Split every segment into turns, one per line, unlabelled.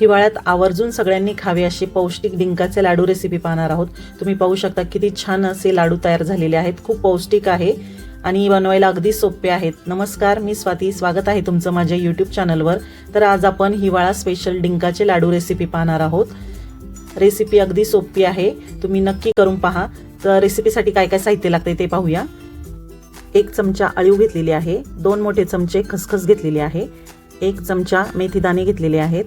हिवाळ्यात आवर्जून सगळ्यांनी खावे असे पौष्टिक डिंकाचे लाडू रेसिपी पाहणार आहोत. तुम्ही पाहू शकता किती छान असे लाडू तयार झालेले आहेत. खूप पौष्टिक आहे आणि बनवायला अगदी सोपे आहेत. नमस्कार मी स्वाती. स्वागत आहे तुमचं माझ्या यूट्यूब चॅनलवर तर आज आपण हिवाळा स्पेशल डिंकाचे लाडू रेसिपी पाहणार आहोत. रेसिपी अगदी सोपी आहे. तुम्ही नक्की करून पहा. तर रेसिपीसाठी काय काय साहित्य लागते ते पाहूया. एक चमचा अळीव घेतलेली आहे. दोन मोठे चमचे खसखस घेतलेली आहे. एक चमचा मेथीदाणे घेतलेले आहेत.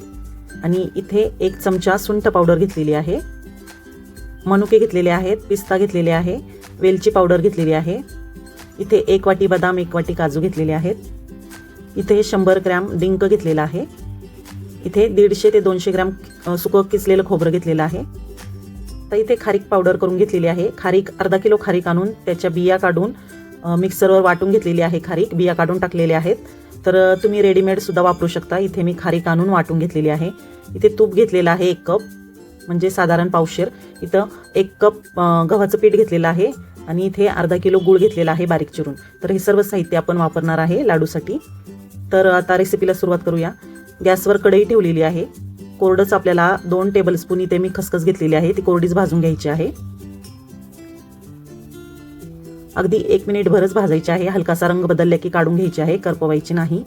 आणि इथे एक चमचा सुंठ पावडर घेतलेली आहे. मनुके घेतलेले आहेत पिस्ता घेतलेले आहे वेलची पावडर घेतलेली आहे. इथे एक वाटी बदाम एक वाटी काजू घेतलेले आहेत. इथे शंभर ग्रॅम डिंक घेतलेला आहे. इथे दीडशे ते दोनशे ग्रॅम सुकं किसलेलं खोबरं घेतलेलं आहे. तर इथे खारीक पावडर करून घेतलेली आहे. खारीक अर्धा किलो खारीक आणून त्याच्या बिया काढून मिक्सरवर वाटून घेतलेली आहे खारीक. बिया काढून टाकलेल्या आहेत. तर तुम्ही रेडीमेडसुद्धा वापरू शकता. इथे मी खारीक आणून वाटून घेतलेली आहे. इथे तूप घेतलेलं आहे एक कप म्हणजे साधारण पावशेर. इथं एक कप गव्हाचं पीठ घेतलेलं आहे आणि इथे अर्धा किलो गूळ घेतलेला आहे बारीक चिरून. तर हे सर्व साहित्य आपण वापरणार आहे लाडूसाठी. तर आता रेसिपीला सुरुवात करूया. गॅसवर कढई ठेवलेली आहे. कोरडंच आपल्याला दोन टेबलस्पून इथे मी खसखस घेतलेली आहे. ती कोरडीच भाजून घ्यायची आहे. अगदी एक मिनिटभरच भाजायची आहे. हलकासा रंग बदलला की काढून घ्यायची आहे. करपवायची नाही.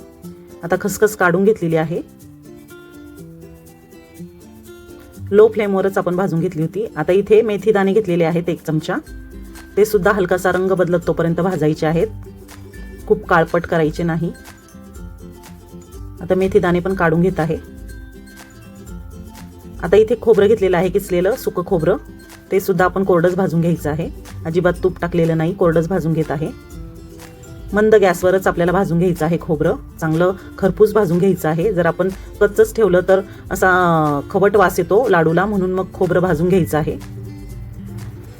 आता खसखस काढून घेतलेली आहे. लो फ्लेमवरच आपण भाजून घेतली होती. आता इथे मेथी दाणे घेतलेले आहेत एक चमचा. ते सुद्धा हलकासा रंग बदलत तोपर्यंत भाजायचे आहेत. खूप काळपट करायचे नाही. आता मेथी दाणे पण काढून घेत आहे. आता इथे खोबरं घेतलेलं आहे. किसलेलं सुकं खोबरं. ते सुद्धा आपण कोरडंच भाजून घ्यायचं आहे. अजिबात तूप टाकलेलं नाही कोरडंच भाजून घेत आहे. मंद गॅसवरच आपल्याला भाजून घ्यायचं आहे खोबरं. चांगलं खरपूस भाजून घ्यायचं आहे. जर आपण कच्चंच ठेवलं तर असा खवट वास येतो लाडूला म्हणून मग खोबरं भाजून घ्यायचं आहे.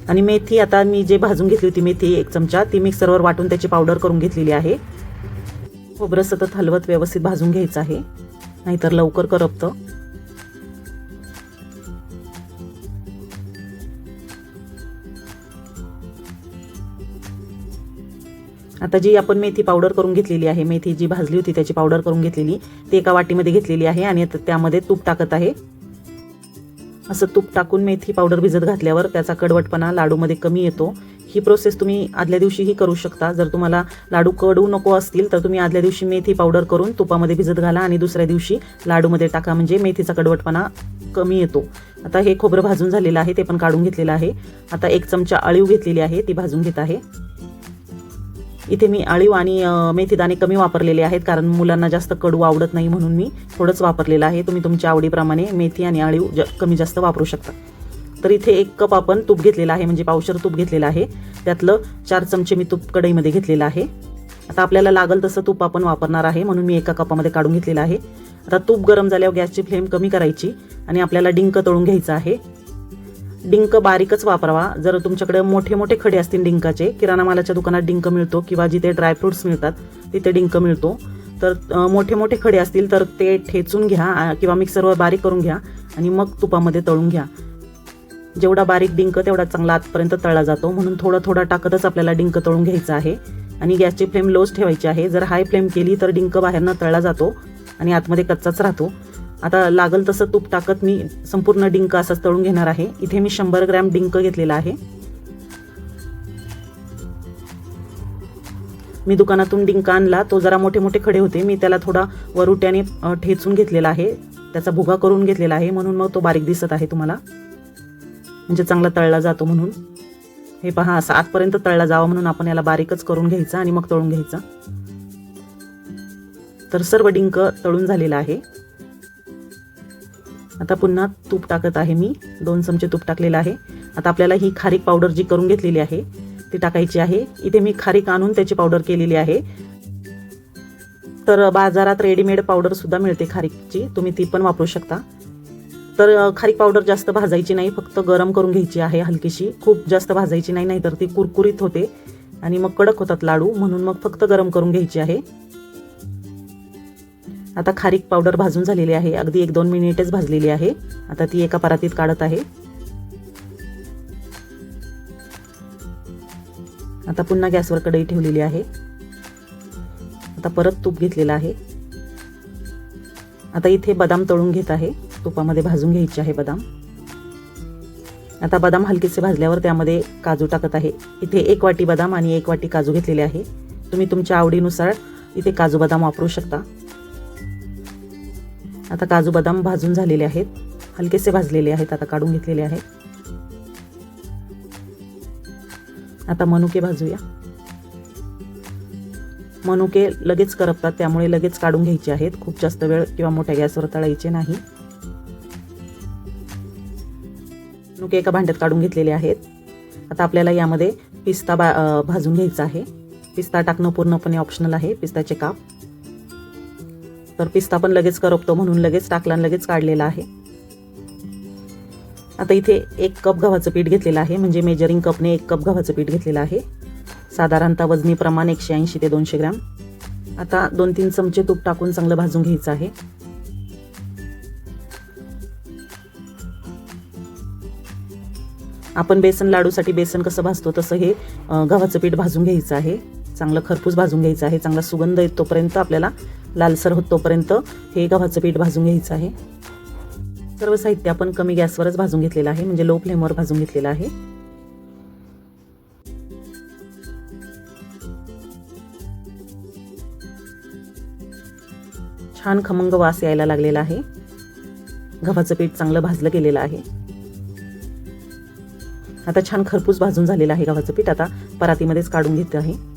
आणि मेथी आता मी जे भाजून घेतली होती मेथी एक चमचा ती मिक्सरवर वाटून त्याची पावडर करून घेतलेली आहे. खोबरं सतत हलवत व्यवस्थित भाजून घ्यायचं आहे. नाहीतर लवकर करपतं. आता जी आपण मेथी पावडर करून घेतलेली आहे मेथी जी भाजली होती त्याची पावडर करून घेतलेली ती एका वाटीमध्ये घेतलेली आहे आणि आता त्यामध्ये तूप टाकत आहे. असं तूप टाकून मेथी पावडर भिजत घातल्यावर त्याचा कडवटपणा लाडूमध्ये कमी येतो. ही प्रोसेस तुम्ही आदल्या दिवशीही करू शकता. जर तुम्हाला लाडू कडू नको असतील तर तुम्ही आदल्या दिवशी मेथी पावडर करून तुपामध्ये भिजत घाला आणि दुसऱ्या दिवशी लाडूमध्ये टाका. म्हणजे मेथीचा कडवटपणा कमी येतो. आता हे खोबरं भाजून झालेलं आहे ते पण काढून घेतलेलं आहे. आता एक चमचा अळीव घेतलेली आहे ती भाजून घेत आहे. इथे मी अळीव आणि मेथीदाणे कमी वापरलेले आहेत कारण मुलांना जास्त कडू आवडत नाही म्हणून मी थोडंच वापरलेलं आहे. तुम्ही तुमच्या आवडीप्रमाणे मेथी आणि अळीव ज कमी जास्त वापरू शकता. तर इथे एक कप आपण तूप घेतलेलं आहे म्हणजे पावशर तूप घेतलेलं आहे. त्यातलं चार चमचे मी तूप कढईमध्ये घेतलेलं आहे. आता आपल्याला लागल तसं तूप आपण वापरणार आहे म्हणून मी एका कपामध्ये काढून घेतलेलं आहे. आता तूप गरम झाल्यावर गॅसची फ्लेम कमी करायची आणि आपल्याला डिंक तळून घ्यायचं आहे. डिंक बारीकच वापरावा. जर तुमच्याकडे मोठे मोठे खडे असतील डिंकाचे किराणा मालाच्या दुकानात डिंक मिळतो किंवा जिथे ड्रायफ्रुट्स मिळतात तिथे डिंक मिळतो. तर मोठे मोठे खडे असतील तर ते ठेचून घ्या किंवा मिक्सरवर बारीक करून घ्या आणि मग तुपामध्ये तळून घ्या. जेवढा बारीक डिंक तेवढा चांगला आतपर्यंत तळला जातो. म्हणून थोडा थोडा टाकतच आपल्याला डिंक तळून घ्यायचा आहे. आणि गॅसची फ्लेम लोच ठेवायची आहे. जर हाय फ्लेम केली तर डिंक बाहेरनं तळला जातो आणि आतमध्ये कच्चाच राहतो. आता लागल तसं तूप टाकत मी संपूर्ण डिंक असाच तळून घेणार आहे. इथे मी शंभर ग्रॅम डिंक घेतलेला आहे. मी दुकानातून डिंक आणला. तो जरा मोठे मोठे खडे होते. मी त्याला थोडा वरुट्याने ठेचून घेतलेला आहे. त्याचा भुगा करून घेतलेला आहे. म्हणून मग तो बारीक दिसत आहे तुम्हाला. म्हणजे चांगला तळला जातो म्हणून. हे पहा असं आतपर्यंत तळला जावा म्हणून आपण याला बारीकच करून घ्यायचा आणि मग तळून घ्यायचा. तर सर्व डिंक तळून झालेला आहे. आता पुन्हा तूप टाकत आहे मी. दोन चमचे तूप टाकलेलं आहे. आता आपल्याला ही खारीक पावडर जी करून घेतलेली आहे ती टाकायची आहे. इथे मी खारीक आणून त्याची पावडर केलेली आहे. तर बाजारात रेडीमेड पावडरसुद्धा मिळते खारीकची. तुम्ही ती पण वापरू शकता. तर खारीक पावडर जास्त भाजायची नाही. फक्त गरम करून घ्यायची आहे हलकीशी. खूप जास्त भाजायची नाही नाहीतर ती कुरकुरीत होते. आणि मग कडक होतात लाडू. म्हणून मग फक्त गरम करून घ्यायची आहे. आता खारीक पावडर भाजून झालेली आहे. अगदी एक दोन मिनिटच भाजलेली आहे. आता ती एका परातीत काढत आहे. आता पुन्हा गॅसवर कढई ठेवलेली आहे. आता परत तूप घेतलेलं आहे. आता इथे बदाम तळून घेत आहे. तुपामध्ये भाजून घ्यायचे आहे बदाम. आता बदाम हलकेसे भाजल्यावर त्यामध्ये काजू टाकत आहे. इथे एक वाटी बदाम आणि एक वाटी काजू घेतलेले आहे. तुम्ही तुमच्या आवडीनुसार इथे काजू बदाम वापरू शकता. आता काजू बदाम भाजून झालेले आहेत. हलकेसे भाजलेले आहेत आता काढून घेतलेले आहेत. आता मनुके भाजूया. मनुके लगेच करपतात त्यामुळे लगेच काढून घ्यायचे आहेत. खूप जास्त वेळ किंवा मोठ्या गॅसवर तळायचे नाही. मनुके एका भांड्यात काढून घेतलेले आहेत. आता आपल्याला यामध्ये पिस्ता बा भाजून घ्यायचा आहे. पिस्ता टाकणं पूर्णपणे ऑप्शनल आहे. पिस्ताचे काप. तर पिस्ता पण लगेच करपतो म्हणून लगेच टाकला लगेच काढलेला आहे. आता इथे एक कप गव्हाचं पीठ घेतलेलं आहे. म्हणजे मेजरिंग कपने एक कप गव्हाचं पीठ घेतलेलं आहे. साधारणतः वजनी प्रमाण एकशे ऐंशी ते दोनशे ग्रॅम. आता दोन तीन चमचे तूप टाकून चांगलं भाजून घ्यायचं आहे. आपण बेसन लाडूसाठी बेसन कसं भाजतो तसं हे गव्हाचं पीठ भाजून घ्यायचं आहे. चांगलं खरपूस भाजून घ्यायचं आहे. चांगला सुगंध येतोपर्यंत आपल्याला लालसर होतोपर्यंत हे गव्हाचं पीठ भाजून घ्यायचं आहे. सर्व साहित्य आपण कमी गॅसवरच भाजून घेतलेलं आहे म्हणजे लो फ्लेमवर भाजून घेतलेलं आहे. छान खमंग वास यायला लागलेला आहे. गव्हाचं पीठ चांगलं भाजलं गेलेलं आहे. आता छान खरपूस भाजून झालेलं आहे गव्हाचं पीठ. आता परातीमध्येच काढून घेते आहे.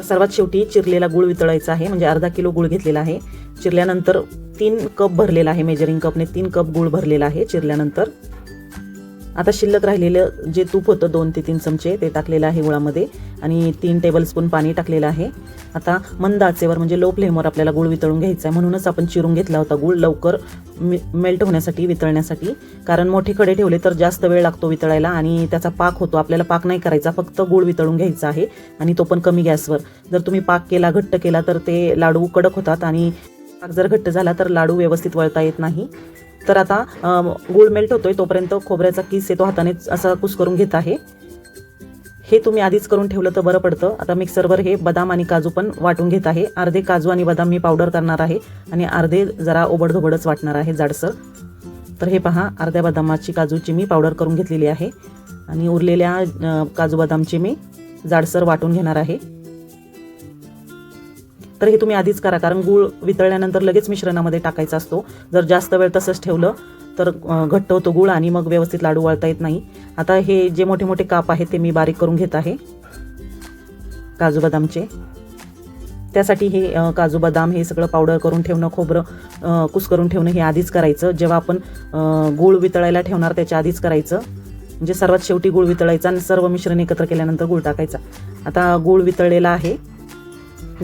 तर सर्वात शेवटी चिरलेला गुळ वितळायचा आहे म्हणजे अर्धा किलो गुळ घेतलेला आहे. चिरल्यानंतर तीन कप भरलेला आहे मेजरिंग कपने तीन कप गुळ भरलेला आहे चिरल्यानंतर आता शिल्लक राहिलेलं जे तूप होतं दोन ते तीन चमचे ते टाकलेलं आहे गुळामध्ये आणि तीन टेबलस्पून पाणी टाकलेलं आहे. आता मंद आचेवर म्हणजे लो फ्लेमवर आपल्याला गुळ वितळून घ्यायचा आहे. म्हणूनच आपण चिरून घेतला होता गुळ लवकर मेल्ट होण्यासाठी वितळण्यासाठी. कारण मोठे कडे ठेवले तर जास्त वेळ लागतो वितळायला आणि त्याचा पाक होतो. आपल्याला पाक नाही करायचा फक्त गुळ वितळून घ्यायचा आहे. आणि तो पण कमी गॅसवर. जर तुम्ही पाक केला घट्ट केला तर ते लाडू कडक होतात. आणि पाक जर घट्ट झाला तर लाडू व्यवस्थित वळता येत नाही. तर आता अं, गूळ मेल्ट होतोय तोपर्यंत खोबऱ्याचा किस आहे तो हाताने असा कुस करून घेत आहे. हे तुम्ही आधीच करून ठेवलं तर बरं पडतं. आता मिक्सरवर हे बदाम आणि काजू पण वाटून घेत आहे. अर्धे काजू आणि बदाम मी पावडर करणार आहे आणि अर्धे जरा ओबडधोबडच वाटणार आहे जाडसर. तर हे पहा अर्ध्या बदामाची काजूची मी पावडर करून घेतलेली आहे. आणि उरलेल्या काजू बदामची मी जाडसर वाटून घेणार आहे. तर हे तुम्ही आधीच करा कारण गूळ वितळल्यानंतर लगेच मिश्रणामध्ये टाकायचा असतो. जर जास्त वेळ तसंच ठेवलं तर घट्ट होतो गूळ आणि मग व्यवस्थित लाडू वाळता येत नाही. आता हे जे मोठे मोठे काप आहेत ते मी बारीक करून घेत आहे. काजू बदामचे. त्यासाठी हे काजू बदाम हे सगळं पावडर करून ठेवणं खोबरं कुस करून ठेवणं हे आधीच करायचं. जेव्हा आपण गूळ वितळायला ठेवणार त्याच्या आधीच करायचं. म्हणजे सर्वात शेवटी गूळ वितळायचा आणि सर्व मिश्रण एकत्र केल्यानंतर गूळ टाकायचा. आता गूळ वितळलेला आहे.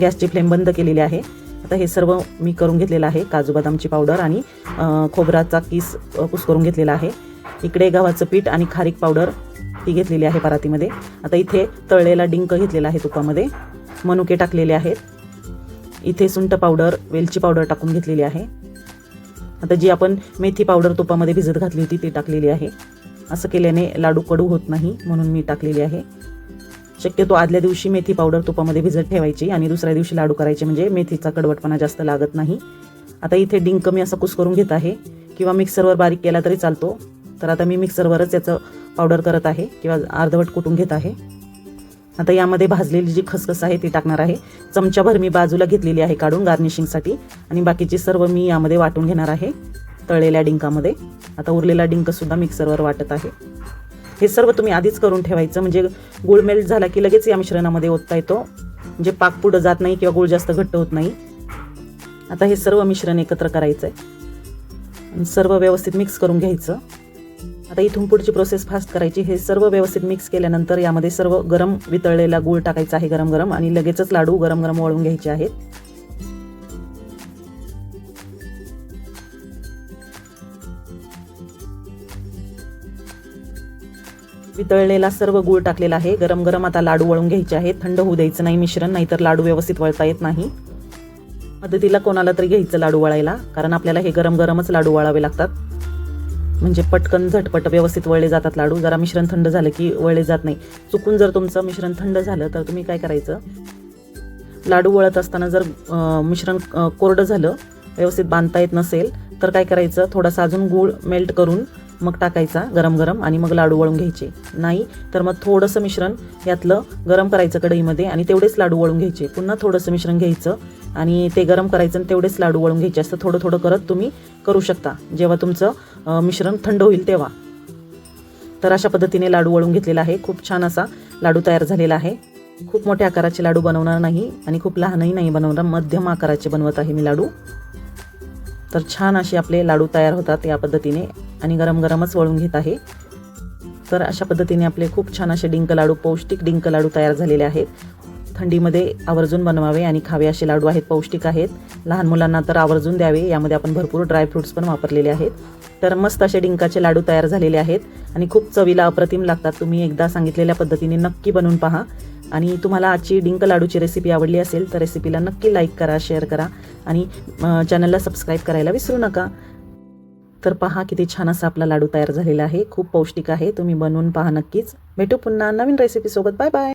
गॅसची फ्लेम बंद केलेली आहे. आता हे सर्व मी करून घेतलेलं आहे काजू बदामची पावडर आणि खोबराचा किस कुस करून घेतलेला आहे. इकडे गव्हाचं पीठ आणि खारीक पावडर ती घेतलेली आहे परातीमध्ये. आता इथे तळलेला डिंक घेतलेला आहे तुपामध्ये. मनुके टाकलेले आहेत. इथे सुंठ पावडर वेलची पावडर टाकून घेतलेली आहे. आता जी आपण मेथी पावडर तुपामध्ये भिजत घातली होती ती टाकलेली आहे. असं केल्याने लाडू कडू होत नाही म्हणून मी टाकलेली आहे. शक्यतो आदल्या दिवशी मेथी पावडर तुपामध्ये भिजत ठेवायची आणि दुसऱ्या दिवशी लाडू करायचे म्हणजे मेथीचा कडवटपणा जास्त लागत नाही. आता इथे डिंक मी असा कुस करून घेत आहे किंवा मिक्सरवर बारीक केला तरी चालतो. तर आता मी मिक्सरवरच याचं पावडर करत आहे किंवा अर्धवट कुटून घेत आहे. आता यामध्ये भाजलेली जी खसखस आहे ती टाकणार आहे. चमच्याभर मी बाजूला घेतलेली आहे काढून गार्निशिंगसाठी आणि बाकीची सर्व मी यामध्ये वाटून घेणार आहे तळलेल्या डिंकामध्ये. आता उरलेला डिंकसुद्धा मिक्सरवर वाटत आहे. हे सर्व तुम्ही आधीच करून ठेवायचं. म्हणजे गुळ मेल्ट झाला की लगेच या मिश्रणामध्ये ओतता येतो. म्हणजे पाक पुढं जात नाही किंवा गुळ जास्त घट्ट होत नाही. आता हे सर्व मिश्रण एकत्र करायचं आहे सर्व व्यवस्थित मिक्स करून घ्यायचं. आता इथून पुढची प्रोसेस फास्ट करायची. हे सर्व व्यवस्थित मिक्स केल्यानंतर यामध्ये सर्व गरम वितळलेला गूळ टाकायचा आहे गरम गरम आणि लगेचच लाडू गरम गरम वळून घ्यायचे आहेत. वितळलेला सर्व गूळ टाकलेला आहे. गरम गरम आता लाडू वळून घ्यायचे आहेत. थंड होऊ द्यायचं नाही मिश्रण नाहीतर लाडू व्यवस्थित वळता येत नाही. मदतीला कोणाला तरी घ्यायचं लाडू वळायला कारण आपल्याला हे गरम गरमच लाडू वळावे लागतात. म्हणजे पटकन झटपट व्यवस्थित वळले जातात लाडू. जरा मिश्रण थंड झालं की वळले जात नाही. चुकून जर तुमचं मिश्रण थंड झालं तर तुम्ही काय करायचं? लाडू वळत असताना जर मिश्रण कोरडं झालं व्यवस्थित बांधता येत नसेल तर काय करायचं? थोडासा अजून गूळ मेल्ट करून मग टाकायचा गरम गरम आणि मग लाडू वळून घ्यायचे. नाही तर मग थोडंसं मिश्रण यातलं गरम करायचं कढईमध्ये आणि तेवढेच लाडू वळून घ्यायचे. पुन्हा थोडंसं मिश्रण घ्यायचं आणि ते गरम करायचं आणि तेवढेच लाडू वळून घ्यायचे. असं थोडं थोडं करत तुम्ही करू शकता. जेव्हा तुमचं मिश्रण थंड होईल तेव्हा. तर अशा पद्धतीने लाडू वळून घेतलेला आहे. खूप छान असा लाडू तयार झालेला आहे. खूप मोठ्या आकाराचे लाडू बनवणार नाही आणि खूप लहानही नाही बनवणार. मध्यम आकाराचे बनवत आहे मी लाडू. तर छान असे आपले लाडू तयार होतात या पद्धतीने. आणि गरम गरमच वळून घेत आहे. तर अशा पद्धतीने आपले खूप छान असे डिंक लाडू पौष्टिक डिंक लाडू तयार झालेले आहेत. थंडीमध्ये आवर्जून बनवावे आणि खावे असे लाडू आहेत पौष्टिक आहेत. लहान मुलांना तर आवर्जून द्यावे यामध्ये आपण भरपूर ड्रायफ्रुट्स पण वापरलेले आहेत. तर मस्त असे डिंकाचे लाडू तयार झालेले आहेत आणि खूप चवीला अप्रतिम लागतात. तुम्ही एकदा सांगितलेल्या पद्धतीने नक्की बनवून पहा. आणि तुम्हाला आजची डिंक लाडूची रेसिपी आवडली असेल तर रेसिपीला नक्की लाईक करा शेअर करा. आणि चॅनलला सबस्क्राईब करायला विसरू नका. तर पहा किती छान असा आपला लाडू तयार झालेला आहे. खूप पौष्टिक आहे. तुम्ही बनवून पहा नक्कीच. भेटू पुन्हा नवीन रेसिपीसोबत बाय बाय